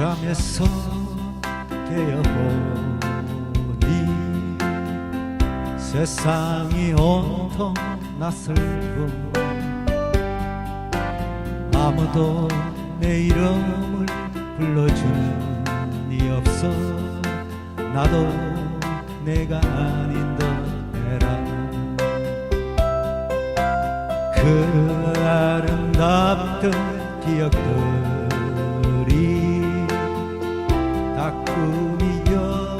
여기서 깨어보니 세상이 온통 낯설고 아무도 내 이름을 불러준이 없어 나도 내가 아닌 듯 해라. 그 아름답던 기억들이 다 꿈이었던가?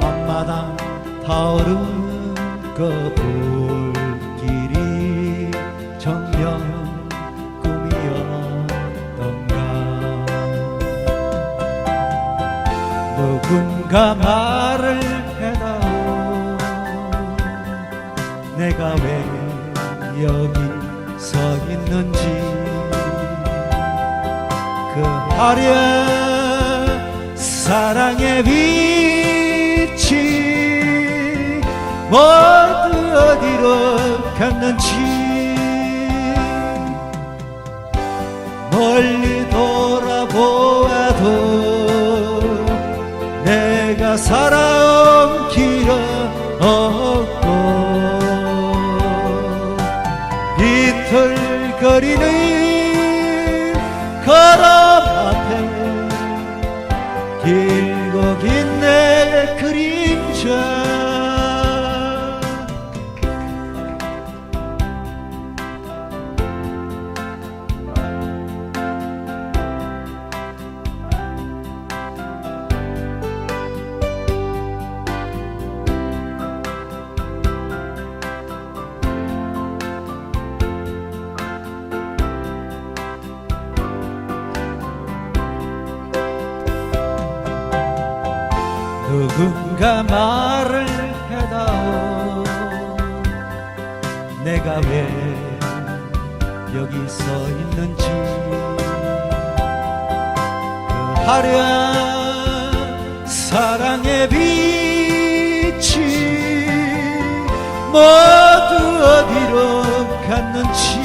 한마당 타오르는 그 불길이 정녕 꿈이었던가? 누군가 말을 해다오 내가 왜 여기 서 있는지 그 화려 사랑의 빛이 모두 어디로 갔는지 멀리 돌아보아도 내가 살아온 길은 없고 비틀거리는 걸음 앞에 길고 긴 내 그림자 누군가 말을 해다오. 내가 왜 여기 서 있는지. 그 화려한 사랑의 빛이 모두 어디로 갔는지.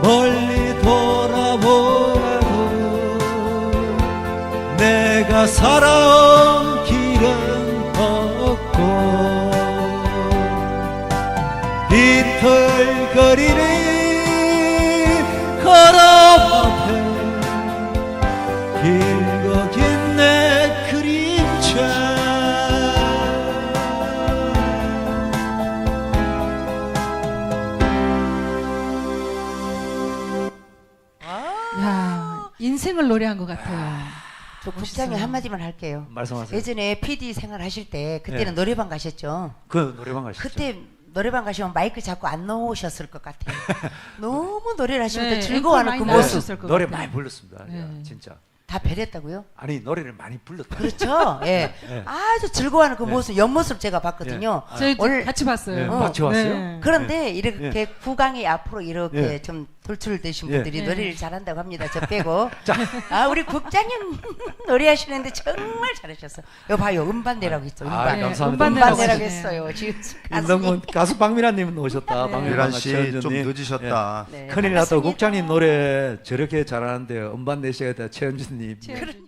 멀리 돌아보 내가 살아온 길은 없고 비틀거리는 걸음 앞에 길고 긴 내 그림자 야 인생을 노래한 것 같아요. 저 국장님 멋있어요. 한마디만 할게요. 말씀하세요 예전에 PD 생활 하실 때 그때는 네. 노래방 가셨죠? 그 노래방 가시죠 그때 노래방 가시면 마이크 잡고 안 놓으셨을 것 같아요. 너무 노래를 하시면 네, 또 즐거워하는 그 모습 노래. 많이 불렀습니다 네. 진짜 다 배렸다고요? 아니 노래를 많이 불렀다 그렇죠. 예. 네. 아주 즐거워하는 그 네. 모습, 옆모습 제가 봤거든요. 아, 저희 오늘- 같이 봤어요. 네, 어, 같이 왔어요 네. 그런데 이렇게 구강이 앞으로 이렇게 예. 좀 돌출되신 예. 분들이 네. 노래를 잘한다고 합니다. 저 빼고. 아, 우리 국장님 노래하시는데 정말 잘하셨어. 요 봐요. 음반대라고 있어. 아, 음반. 감사합니다. 음반대라고. 했어요. 지금 인동군 가수 박미라님 오셨다. 네. 박미라 미란 씨 좀 늦으셨다. 네, 큰일 났다. 국장님 노래 저렇게 잘하는데 음반 내셔야 돼. 최현주님. 최현준.